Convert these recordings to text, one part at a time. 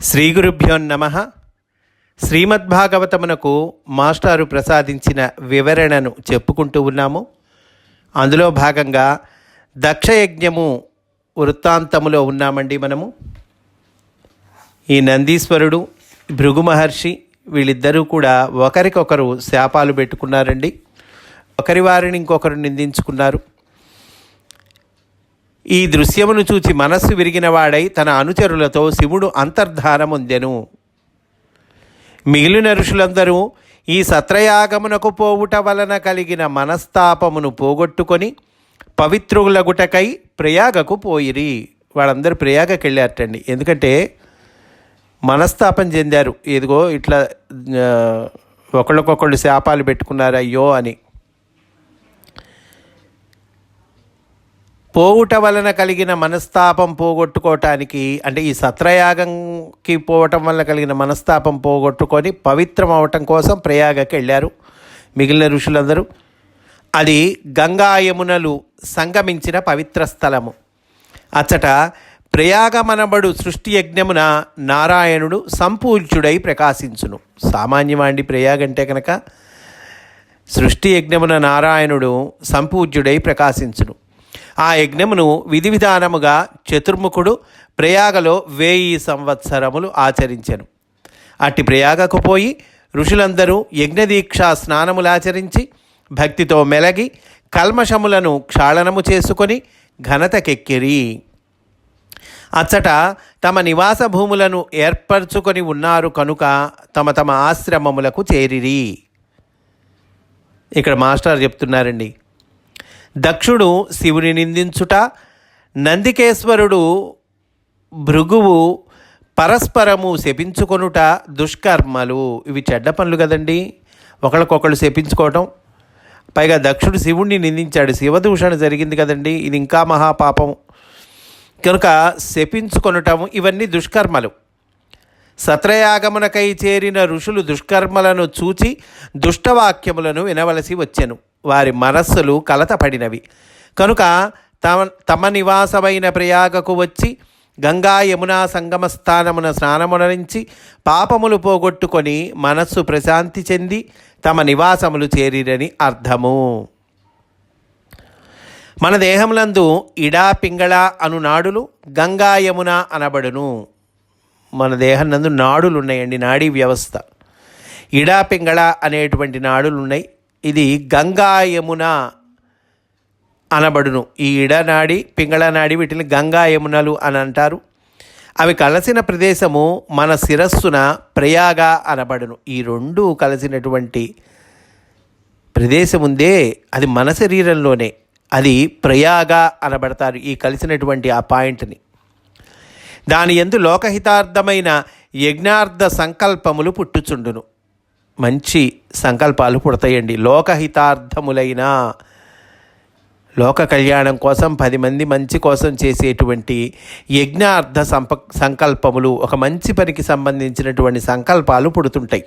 శ్రీ గురుభ్యో నమ. శ్రీమద్భాగవతమునకు మాస్టారు ప్రసాదించిన వివరణను చెప్పుకుంటూ ఉన్నాము. అందులో భాగంగా దక్షయజ్ఞము వృత్తాంతములో ఉన్నామండి మనము. ఈ నందీశ్వరుడు భృగు మహర్షి వీళ్ళిద్దరూ కూడా ఒకరికొకరు శాపాలు పెట్టుకున్నారండి. ఒకరి వారిని ఇంకొకరు నిందించుకున్నారు. ఈ దృశ్యమును చూచి మనస్సు విరిగినవాడై తన అనుచరులతో శివుడు అంతర్ధానముందెను. మిగిలిన ఋషులందరూ ఈ సత్రయాగమునకు పోవుట వలన కలిగిన మనస్తాపమును పోగొట్టుకొని పవిత్రులగుటకై ప్రయాగకు పోయిరి. వాళ్ళందరూ ప్రయాగకి వెళ్ళారటండి ఎందుకంటే మనస్తాపం చెందారు. ఇదిగో ఇట్లా ఒకళ్ళకొకళ్ళు శాపాలు పెట్టుకున్నారు అయ్యో అని. పోవుట వలన కలిగిన మనస్తాపం పోగొట్టుకోవటానికి అంటే ఈ సత్రయాగంకి పోవటం వల్ల కలిగిన మనస్తాపం పోగొట్టుకొని పవిత్రం అవటం కోసం ప్రయాగకి వెళ్ళారు మిగిలిన ఋషులందరూ. అది గంగా యమునలు సంగమించిన పవిత్ర స్థలము. అచ్చట ప్రయాగమనబడు సృష్టి యజ్ఞమున నారాయణుడు సంపూజ్యుడై ప్రకాశించును. సామాన్యమాండి ప్రయాగ అంటే కనుక సృష్టి యజ్ఞమున నారాయణుడు సంపూజ్యుడై ప్రకాశించును. ఆ యజ్ఞమును విధి విధానముగా చతుర్ముఖుడు ప్రయాగలో వేయి సంవత్సరములు ఆచరించెను. అట్టి ప్రయాగకు పోయి ఋషులందరూ యజ్ఞదీక్షా స్నానములాచరించి భక్తితో మెలగి కల్మషములను క్షాళనము చేసుకొని ఘనతకెక్కిరి. అచ్చట తమ నివాస భూములను ఏర్పరచుకొని ఉన్నారు కనుక తమ తమ ఆశ్రమములకు చేరిరి. ఇక్కడ మాస్టర్ చెప్తున్నారండి దక్షుడు శివుని నిందించుట నందికేశ్వరుడు భృగువు పరస్పరము శపించుకొనుట దుష్కర్మలు. ఇవి చెడ్డ పనులు కదండి. ఒకళ్ళకొకళ్ళు శపించుకోవటం. పైగా దక్షుడు శివుణ్ణి నిందించాడు. శివదూషణ జరిగింది కదండి. ఇది ఇంకా మహాపాపం. కనుక శపించుకొనటం ఇవన్నీ దుష్కర్మలు. సత్రయాగమునకై చేరిన ఋషులు దుష్కర్మలను చూచి దుష్టవాక్యములను వినవలసి వచ్చెను. వారి మనస్సులు కలతపడినవి. కనుక తమ తమ నివాసమైన ప్రయాగకు వచ్చి గంగా యమునా సంగమ స్థానమున స్నానమునరించి పాపములు పోగొట్టుకొని మనస్సు ప్రశాంతి చెంది తమ నివాసములు చేరిరని అర్థము. మన దేహములందు ఇడా పింగళ అను నాడులు గంగా యమున అనబడును. మన దేహం నందు నాడులు ఉన్నాయండి నాడీ వ్యవస్థ. ఇడా పింగళ అనేటువంటి నాడులు ఉన్నాయి ఇది గంగా యమున అనబడును. ఈ ఇడనాడి పింగళనాడి వీటిని గంగా యమునలు అని అంటారు. అవి కలిసిన ప్రదేశము మన శిరస్సున ప్రయాగ అనబడును. ఈ రెండు కలిసినటువంటి ప్రదేశం ఉందే అది మన శరీరంలోనే అది ప్రయాగ అనబడతారు ఈ కలిసినటువంటి ఆ పాయింట్ని. దాని ఎందు లోకహితార్థమైన యజ్ఞార్థ సంకల్పములు పుట్టుచుండును. మంచి సంకల్పాలు పుడతాయండి. లోకహితార్థములైన లోక కళ్యాణం కోసం పది మంది మంచి కోసం చేసేటువంటి యజ్ఞార్థ సంప సంకల్పములు ఒక మంచి పనికి సంబంధించినటువంటి సంకల్పాలు పుడుతుంటాయి.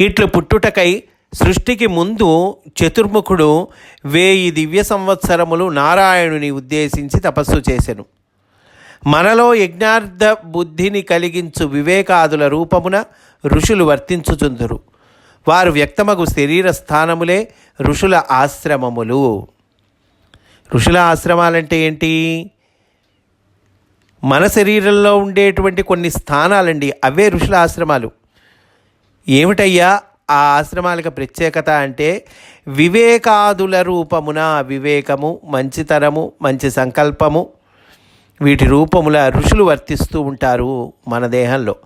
ఇట్లు పుట్టుటకై సృష్టికి ముందు చతుర్ముఖుడు వేయి దివ్య సంవత్సరములు నారాయణుని ఉద్దేశించి తపస్సు చేశాను మనలో యజ్ఞార్థ బుద్ధిని కలిగించు వివేకాదుల రూపమున ఋషులు వర్తించుచుందురు. వారు వ్యక్తమగు శరీర స్థానములే ఋషుల ఆశ్రమములు. ఋషుల ఆశ్రమాలంటే ఏంటి? మన శరీరంలో ఉండేటువంటి కొన్ని స్థానాలండి అవే ఋషుల ఆశ్రమాలు. ఏమిటయ్యా? ఆ ఆశ్రమాలకు ప్రత్యేకత అంటే వివేకాదుల రూపమున వివేకము మంచితనము మంచి సంకల్పము వీటి రూపముల ఋషులు వర్తిస్తూ ఉంటారు మన దేహంలో.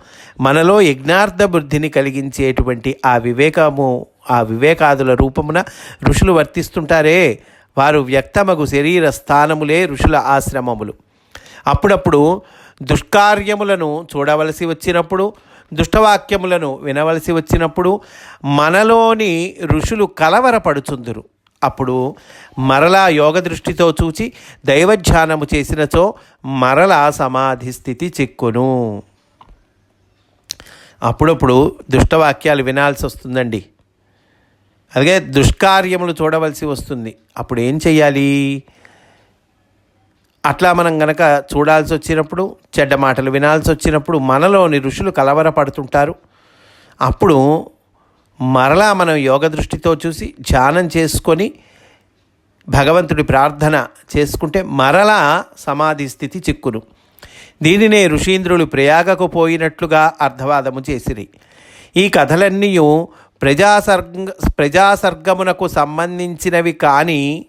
మనలో యజ్ఞార్థ బుద్ధిని కలిగించేటువంటి ఆ వివేకము ఆ వివేకాదుల రూపమున ఋషులు వర్తిస్తుంటారే. వారు వ్యక్తమగు శరీర స్థానములే ఋషుల ఆశ్రమములు. అప్పుడప్పుడు దుష్కార్యములను చూడవలసి వచ్చినప్పుడు దుష్టవాక్యములను వినవలసి వచ్చినప్పుడు మనలోని ఋషులు కలవరపడుచుందురు. అప్పుడు మరలా యోగ దృష్టితో చూచి దైవధ్యానము చేసినచో మరలా సమాధి స్థితి చిక్కును. అప్పుడప్పుడు దుష్టవాక్యాలు వినాల్సి వస్తుందండి. అలాగే దుష్కార్యములు చూడవలసి వస్తుంది. అప్పుడు ఏం చెయ్యాలి? అట్లా మనం గనక చూడాల్సి వచ్చినప్పుడు చెడ్డ మాటలు వినాల్సి వచ్చినప్పుడు మనలోని ఋషులు కలవరపడుతుంటారు. అప్పుడు మరలా మనం యోగ దృష్టితో చూసి ధ్యానం చేసుకొని భగవంతుడి ప్రార్థన చేసుకుంటే మరలా సమాధి స్థితి చిక్కును. దీనినే ఋషీంద్రులు ప్రయాగకు పోయినట్లుగా అర్థవాదము చేసిరి. ఈ కథలన్నీ ప్రజాసర్గ ప్రజాసర్గమునకు సంబంధించినవి కానీ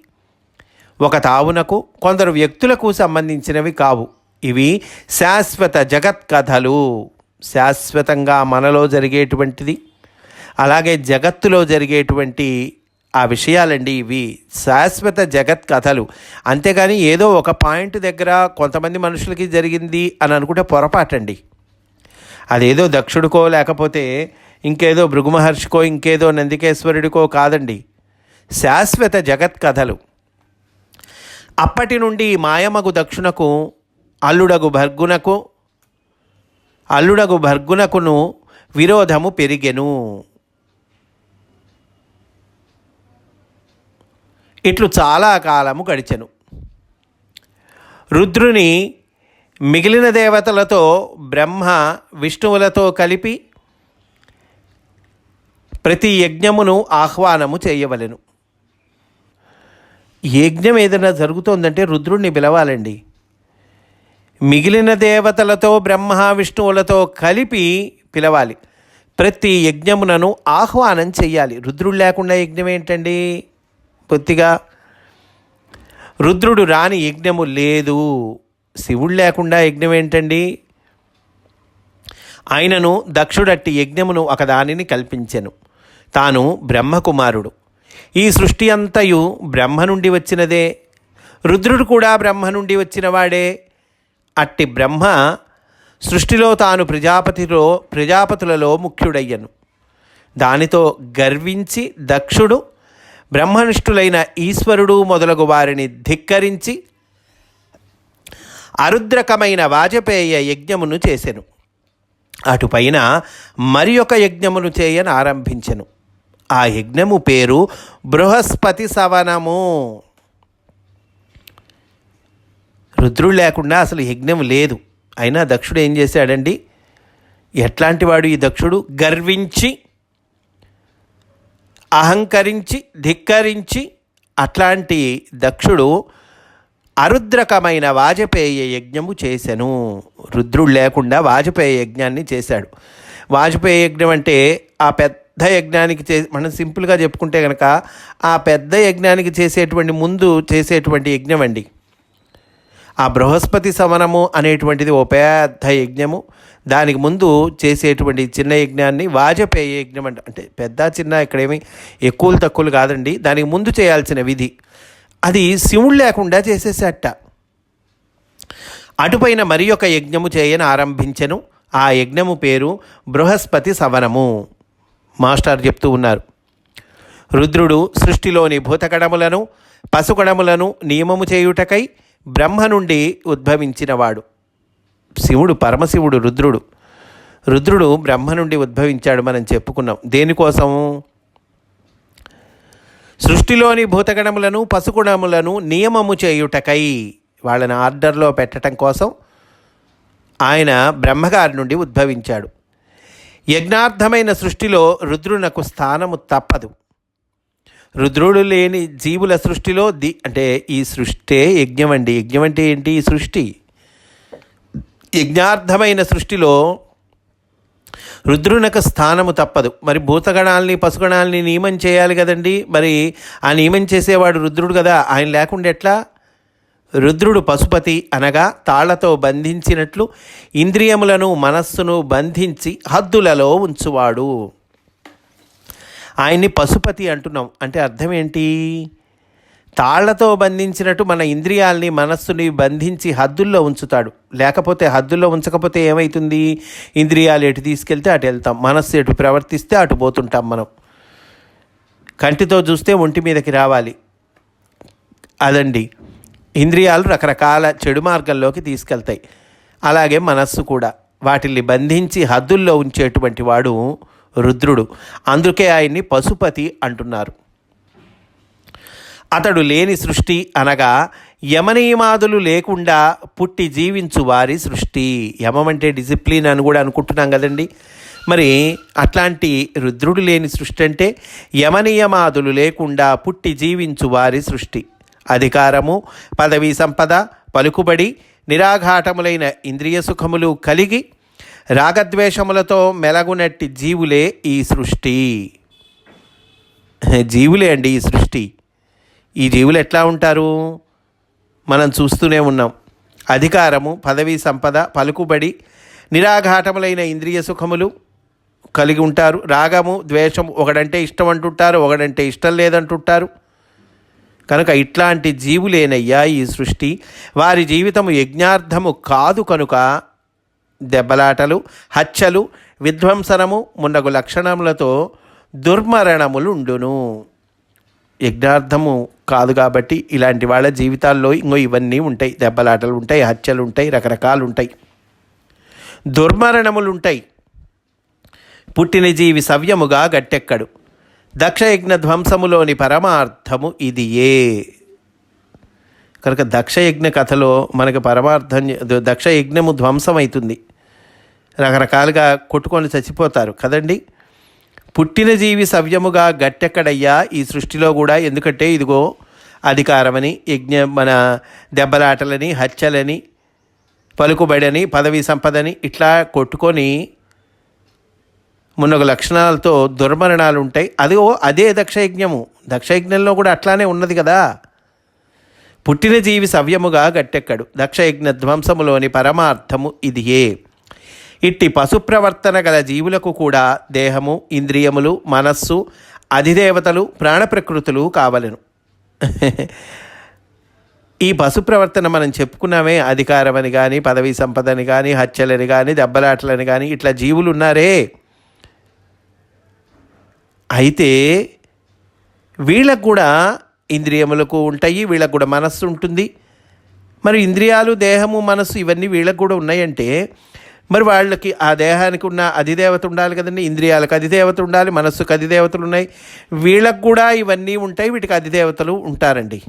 ఒక తావునకు కొందరు వ్యక్తులకు సంబంధించినవి కావు. ఇవి శాశ్వత జగత్ కథలు. శాశ్వతంగా మనలో జరిగేటువంటిది. అలాగే జగత్తులో జరిగేటువంటి ఆ విషయాలండి ఇవి శాశ్వత జగత్ కథలు. అంతేగాని ఏదో ఒక పాయింట్ దగ్గర కొంతమంది మనుషులకి జరిగింది అని అనుకుంటే పొరపాటండి. అదేదో దక్షుడికో లేకపోతే ఇంకేదో భృగు మహర్షికో ఇంకేదో నందికేశ్వరుడికో కాదండి. శాశ్వత జగత్ కథలు. అప్పటి నుండి మాయమగు దక్షునకు అల్లుడగు భర్గునకు అల్లుడగు భర్గునకును విరోధము పెరిగెను. ఇట్లు చాలా కాలము గడిచెను. రుద్రుని మిగిలిన దేవతలతో బ్రహ్మ విష్ణువులతో కలిపి ప్రతి యజ్ఞమును ఆహ్వానము చేయవలెను. యజ్ఞం ఏదైనా జరుగుతోందంటే రుద్రుణ్ణి పిలవాలండి. మిగిలిన దేవతలతో బ్రహ్మ విష్ణువులతో కలిపి పిలవాలి. ప్రతి యజ్ఞమునను ఆహ్వానం చేయాలి రుద్రుడు లేకుండా యజ్ఞం ఏంటండి? పొత్తిగా రుద్రుడు రాని యజ్ఞము లేదు. శివుడు లేకుండా యజ్ఞం ఏంటండి? ఆయనను దక్షుడట్టి యజ్ఞమును ఒకదానిని కల్పించెను. తాను బ్రహ్మకుమారుడు. ఈ సృష్టి అంతయు బ్రహ్మ నుండి వచ్చినదే. రుద్రుడు కూడా బ్రహ్మ నుండి వచ్చినవాడే. అట్టి బ్రహ్మ సృష్టిలో తాను ప్రజాపతిలో ప్రజాపతులలో ముఖ్యుడయ్యను. దానితో గర్వించి దక్షుడు బ్రహ్మనిష్ఠులైన ఈశ్వరుడు మొదలగు వారిని ధిక్కరించి అరుద్రకమైన వాజపేయ యజ్ఞమును చేసెను. అటుపైన మరి ఒక యజ్ఞమును చేయని ఆరంభించెను. ఆ యజ్ఞము పేరు బృహస్పతి సవనము. రుద్రుడు లేకుండా అసలు యజ్ఞం లేదు. అయినా దక్షుడు ఏం చేశాడండి? ఎట్లాంటి వాడు ఈ దక్షుడు? గర్వించి అహంకరించి ధిక్కరించి అట్లాంటి దక్షుడు అరుద్రకమైన వాజపేయ యజ్ఞము చేశాను రుద్రుడు లేకుండా వాజపేయ యజ్ఞాన్ని చేశాడు. వాజపేయ యజ్ఞం అంటే ఆ పెద్ద యజ్ఞానికి చే మనం సింపుల్గా చెప్పుకుంటే కనుక ఆ పెద్ద యజ్ఞానికి చేసేటువంటి ముందు చేసేటువంటి యజ్ఞం అండి ఆ బృహస్పతి సమనము అనేటువంటిది ఓ పెద్ద యజ్ఞము. దానికి ముందు చేసేటువంటి చిన్న యజ్ఞాన్ని వాజపేయ యజ్ఞం అంట అంటే పెద్ద చిన్న ఇక్కడేమి ఎక్కువలు తక్కువలు కాదండి. దానికి ముందు చేయాల్సిన విధి. అది శివుడు లేకుండా చేసేసేట. అటుపైన మరి ఒక యజ్ఞము చేయని ఆరంభించెను. ఆ యజ్ఞము పేరు బృహస్పతి సవనము. మాస్టర్ చెప్తూ ఉన్నారు. రుద్రుడు సృష్టిలోని భూతకణములను పశుకణములను నియమము చేయుటకై బ్రహ్మ నుండి ఉద్భవించినవాడు. శివుడు పరమశివుడు రుద్రుడు. రుద్రుడు బ్రహ్మ నుండి ఉద్భవించాడు మనం చెప్పుకున్నాం. దేనికోసం? సృష్టిలోని భూతగణములను పశుగుణములను నియమము చేయుటకై వాళ్ళని ఆర్డర్లో పెట్టడం కోసం ఆయన బ్రహ్మగారి నుండి ఉద్భవించాడు. యజ్ఞార్థమైన సృష్టిలో రుద్రునకు స్థానము తప్పదు. రుద్రుడు లేని జీవుల సృష్టిలో ది అంటే ఈ సృష్టే యజ్ఞం అండి యజ్ఞం అంటే ఏంటి? ఈ సృష్టి. యజ్ఞార్థమైన సృష్టిలో రుద్రునకు స్థానము తప్పదు. మరి భూతగణాలని పశుగణాలని నియమం చేయాలి కదండి. మరి ఆ నియమం చేసేవాడు రుద్రుడు కదా. ఆయన లేకుండా ఎట్లా? రుద్రుడు పశుపతి అనగా తాళ్ళతో బంధించినట్లు ఇంద్రియములను మనస్సును బంధించి హద్దులలో ఉంచువాడు. ఆయన్ని పశుపతి అంటున్నాం. అంటే అర్థం ఏంటి? తాళ్ళతో బంధించినట్టు మన ఇంద్రియాల్ని మనస్సుని బంధించి హద్దుల్లో ఉంచుతాడు. లేకపోతే హద్దుల్లో ఉంచకపోతే ఏమవుతుంది ఇంద్రియాలు ఎటు తీసుకెళ్తే అటు వెళ్తాం. మనస్సు ఎటు ప్రవర్తిస్తే అటు పోతుంటాం మనం. కంటితో చూస్తే ఒంటి మీదకి రావాలి. అదండి. ఇంద్రియాలు రకరకాల చెడు మార్గంలోకి తీసుకెళ్తాయి. అలాగే మనస్సు కూడా. వాటిని బంధించి హద్దుల్లో ఉంచేటువంటి వాడు రుద్రుడు. అందుకే ఆయన్ని పశుపతి అంటున్నారు. అతడు లేని సృష్టి అనగా యమనియమాదులు లేకుండా పుట్టి జీవించు వారి సృష్టి. యమం అంటే డిసిప్లిన్ అని కూడా అనుకుంటున్నాం కదండి. మరి అట్లాంటి రుద్రుడు లేని సృష్టి అంటే యమనియమాదులు లేకుండా పుట్టి జీవించు వారి సృష్టి. అధికారము పదవీ సంపద పలుకుబడి నిరాఘాటములైన ఇంద్రియ సుఖములు కలిగి రాగద్వేషములతో మెలగునట్టి జీవులే ఈ సృష్టి. జీవులే అండి ఈ సృష్టి. ఈ జీవులు ఎట్లా ఉంటారు? మనం చూస్తూనే ఉన్నాం. అధికారము పదవీ సంపద పలుకుబడి నిరాఘాటములైన ఇంద్రియ సుఖములు కలిగి ఉంటారు. రాగము ద్వేషం ఒకడంటే ఇష్టం అంటుంటారు ఒకడంటే ఇష్టం లేదంటుంటారు. కనుక ఇట్లాంటి జీవులేనయ్యా ఈ సృష్టి. వారి జీవితము యజ్ఞార్థము కాదు కనుక దెబ్బలాటలు హత్యలు విధ్వంసనము మున్నగు లక్షణములతో దుర్మరణములుండును. యజ్ఞార్థము కాదు కాబట్టి ఇలాంటి వాళ్ళ జీవితాల్లో ఇంకో ఇవన్నీ ఉంటాయి. దెబ్బలాటలు ఉంటాయి హత్యలు ఉంటాయి రకరకాలు ఉంటాయి. దుర్మరణములు ఉంటాయి పుట్టిన జీవి సవ్యముగా గట్టెక్కడు. దక్షయజ్ఞ ధ్వంసములోని పరమార్థము ఇది ఏ కనుక దక్షయజ్ఞ కథలో మనకు పరమార్థం దక్షయజ్ఞము ధ్వంసమవుతుంది రకరకాలుగా కొట్టుకొని చచ్చిపోతారు కదండి? పుట్టిన జీవి సవ్యముగా గట్టెక్కడయ్యా ఈ సృష్టిలో కూడా ఎందుకంటే ఇదిగో అధికారమని యజ్ఞ మన దెబ్బలాటలని హత్యలని పలుకుబడని పదవి సంపదని ఇట్లా కొట్టుకొని మున్నొక లక్షణాలతో దుర్మరణాలు ఉంటాయి అదిగో అదే దక్షయజ్ఞము. దక్షయజ్ఞంలో కూడా అట్లానే ఉన్నది కదా. పుట్టిన జీవి సవ్యముగా గట్టెక్కడు. దక్షయజ్ఞ ధ్వంసములోని పరమార్థము ఇది ఏ ఇట్టి పశుప్రవర్తన గల జీవులకు కూడా దేహము ఇంద్రియములు మనస్సు అధిదేవతలు ప్రాణప్రకృతులు కావలను. ఈ పశు ప్రవర్తన మనం చెప్పుకున్నామే అధికారమని కానీ పదవీ సంపదని కానీ హత్యలని కానీ దెబ్బలాటలని కానీ ఇట్లా జీవులు ఉన్నారే. అయితే వీళ్ళకు కూడా ఇంద్రియములకు ఉంటాయి వీళ్ళకు కూడా మనస్సు ఉంటుంది. మరి ఇంద్రియాలు దేహము మనస్సు ఇవన్నీ వీళ్ళకు కూడా ఉన్నాయంటే మరి వాళ్ళకి ఆ దేహానికి ఉన్న అధిదేవత ఉండాలి కదండి ఇంద్రియాలకు అధిదేవత ఉండాలి మనస్సుకు అధిదేవతలు ఉన్నాయి. వీళ్ళకు కూడా ఇవన్నీ ఉంటాయి వీటికి అధిదేవతలు ఉంటారండి.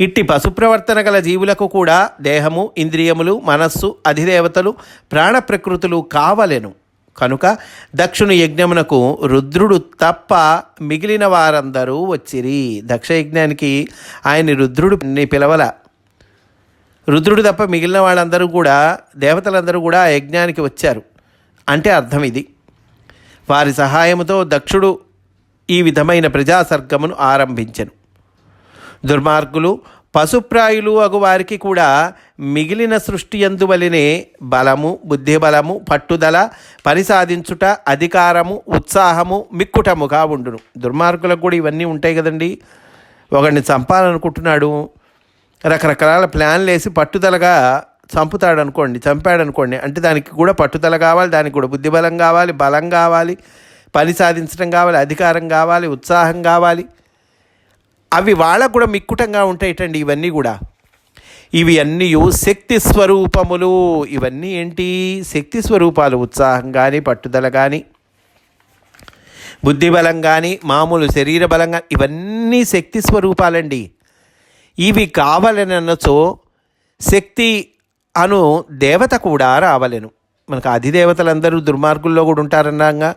ఇట్టి పశుప్రవర్తన గల జీవులకు కూడా దేహము ఇంద్రియములు మనస్సు అధిదేవతలు ప్రాణ ప్రకృతులు కావలెను. కనుక దక్షుని యజ్ఞమునకు రుద్రుడు తప్ప మిగిలిన వారందరూ వచ్చిరి. దక్ష యజ్ఞానికి ఆయన రుద్రుడు పిలవల. రుద్రుడు తప్ప మిగిలిన వాళ్ళందరూ కూడా దేవతలందరూ కూడా ఆ యజ్ఞానికి వచ్చారు. అంటే అర్థం ఇది. వారి సహాయముతో దక్షుడు ఈ విధమైన ప్రజాసర్గమును ఆరంభించెను. దుర్మార్గులు పశుప్రాయులు అగు వారికి కూడా మిగిలిన సృష్టి అందువలనే బలము బుద్ధిబలము పట్టుదల పని సాధించుట అధికారము ఉత్సాహము మిక్కుటముగా ఉండును. దుర్మార్గులకు కూడా ఇవన్నీ ఉంటాయి కదండి. ఒకడిని చంపాలనుకుంటున్నాడు రకరకాల ప్లాన్లు వేసి పట్టుదలగా చంపుతాడు అనుకోండి చంపాడు అనుకోండి అంటే దానికి కూడా పట్టుదల కావాలి దానికి కూడా బుద్ధిబలం కావాలి బలం కావాలి పని సాధించడం కావాలి అధికారం కావాలి ఉత్సాహం కావాలి. అవి వాళ్ళకు కూడా మిక్కుటంగా ఉంటాయిటండి ఇవన్నీ కూడా. ఇవి అన్నీ శక్తి స్వరూపములు. ఇవన్నీ ఏంటి? శక్తి స్వరూపాలు. ఉత్సాహం కానీ పట్టుదల కానీ బుద్ధిబలం కానీ మామూలు శరీర బలం కానీ ఇవన్నీ శక్తి స్వరూపాలండి. ఇవి కావాలనొచ్చో శక్తి అను దేవత కూడా రావలేను. మనకు అధిదేవతలందరూ దుర్మార్గుల్లో కూడా ఉంటారన్నాగా.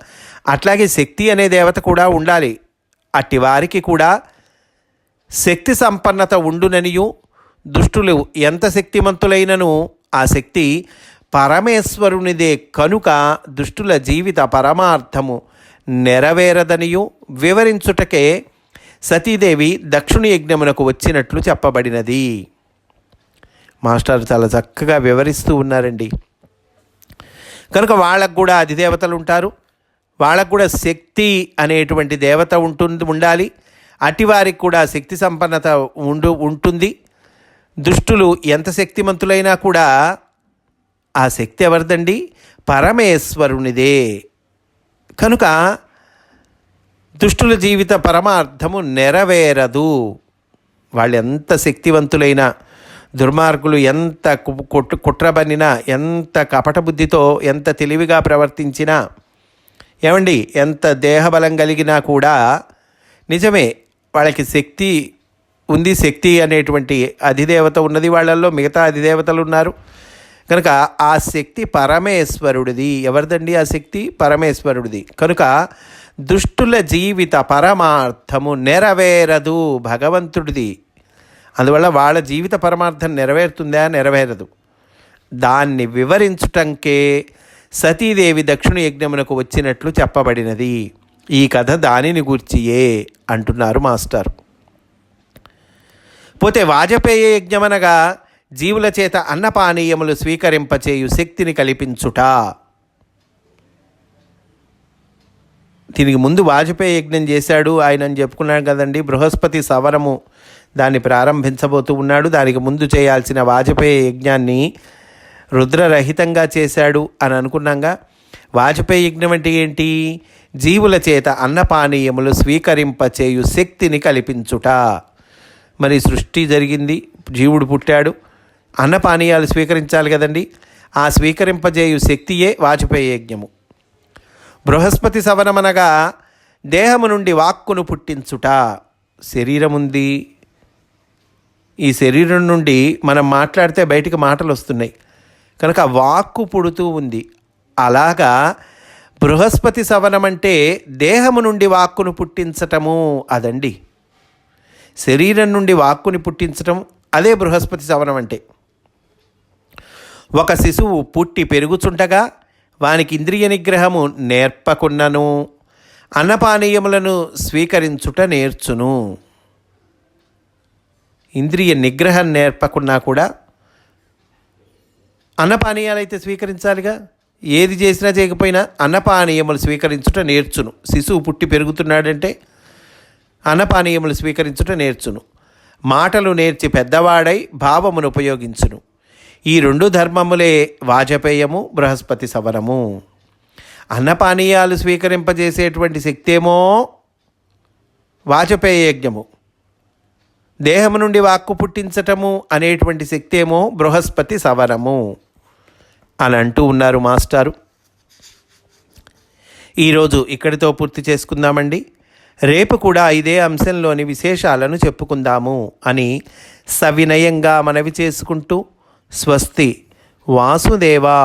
అట్లాగే శక్తి అనే దేవత కూడా ఉండాలి. అట్టి వారికి కూడా శక్తి సంపన్నత ఉండుననియు దుష్టులు ఎంత శక్తిమంతులైనను ఆ శక్తి పరమేశ్వరునిదే కనుక దుష్టుల జీవిత పరమార్థము నెరవేరదనియు వివరించుటకే సతీదేవి దక్షిణ యజ్ఞమునకు వచ్చినట్లు చెప్పబడినది. మాస్టర్ చాలా చక్కగా వివరిస్తూ ఉన్నారండి. కనుక వాళ్ళకు కూడా అధిదేవతలు ఉంటారు. వాళ్ళకు కూడా శక్తి అనేటువంటి దేవత ఉంటుంది ఉండాలి. అటివారికి కూడా శక్తి సంపన్నత ఉండు ఉంటుంది. దుష్టులు ఎంత శక్తిమంతులైనా కూడా ఆ శక్తి ఎవరిదండి? పరమేశ్వరునిదే. కనుక దుష్టుల జీవిత పరమార్థము నెరవేరదు. వాళ్ళు ఎంత శక్తివంతులైనా దుర్మార్గులు ఎంత కుట్ర కుట్రబనినా ఎంత కపట బుద్ధితో ఎంత తెలివిగా ప్రవర్తించినా ఏమండి ఎంత దేహబలం కలిగినా కూడా నిజమే వాళ్ళకి శక్తి ఉంది శక్తి అనేటువంటి అధిదేవత ఉన్నది వాళ్ళల్లో మిగతా అధిదేవతలు ఉన్నారు. కనుక ఆ శక్తి పరమేశ్వరుడిది. ఎవరిదండి ఆ శక్తి? పరమేశ్వరుడిది. కనుక దుష్టుల జీవిత పరమార్థము నెరవేరదు భగవంతుడిది. అందువల్ల వాళ్ళ జీవిత పరమార్థం నెరవేరుతుందా? నెరవేరదు. దాన్ని వివరించటంకే సతీదేవి దక్షిణ యజ్ఞమునకు వచ్చినట్లు చెప్పబడినది. ఈ కథ దానిని గూర్చియే అంటున్నారు మాస్టర్. పోతే వాజపేయ యజ్ఞమనగా జీవుల చేత అన్నపానీయములు స్వీకరింపచేయు శక్తిని కల్పించుట. దీనికి ముందు వాజపేయి యజ్ఞం చేశాడు. ఆయన అని చెప్పుకున్నాడు కదండి. బృహస్పతి సవరము దాన్ని ప్రారంభించబోతూ ఉన్నాడు. దానికి ముందు చేయాల్సిన వాజపేయి యజ్ఞాన్ని రుద్రరహితంగా చేశాడు అని అనుకున్నాగా. వాజపేయి యజ్ఞం అంటే ఏంటి? జీవుల చేత అన్నపానీయములు స్వీకరింపచేయు శక్తిని కల్పించుట. మరి సృష్టి జరిగింది. జీవుడు పుట్టాడు. అన్నపానీయాలు స్వీకరించాలి కదండి. ఆ స్వీకరింపజేయు శక్తియే వాజపేయి యజ్ఞము. బృహస్పతి సవనమనగా దేహము నుండి వాక్కును పుట్టించుట శరీరం ఉంది ఈ శరీరం నుండి మనం మాట్లాడితే బయటికి మాటలు వస్తున్నాయి. కనుక వాక్కు పుడుతూ ఉంది. అలాగా బృహస్పతి సవనం అంటే దేహము నుండి వాక్కును పుట్టించటము అదండి. శరీరం నుండి వాక్కుని పుట్టించటం అదే బృహస్పతి సవనం అంటే ఒక శిశువు పుట్టి పెరుగుచుండగా వానికి ఇంద్రియ నిగ్రహము నేర్పకున్నను అన్నపానీయములను స్వీకరించుట నేర్చును. ఇంద్రియ నిగ్రహం నేర్పకున్నా కూడా అన్నపానీయాలు అయితే స్వీకరించాలిగా. ఏది చేసినా చేయకపోయినా అన్నపానీయములు స్వీకరించుట నేర్చును. శిశువు పుట్టి పెరుగుతున్నాడంటే అన్నపానీయములు స్వీకరించుట నేర్చును. మాటలు నేర్చి పెద్దవాడై భావమును ఉపయోగించును. ఈ రెండు ధర్మములే వాజపేయము బృహస్పతి సవరము. అన్నపానీయాలు స్వీకరింపజేసేటువంటి శక్తేమో వాజపేయ యజ్ఞము దేహము నుండి వాక్కు పుట్టించటము అనేటువంటి శక్తేమో బృహస్పతి సవరము. అని అంటూ ఉన్నారు మాస్టారు. ఈరోజు ఇక్కడితో పూర్తి చేసుకుందామండి. రేపు కూడా ఇదే అంశంలోని విశేషాలను చెప్పుకుందాము అని సవినయంగా మనవి చేసుకుంటూ స్వస్తి వాసుదేవా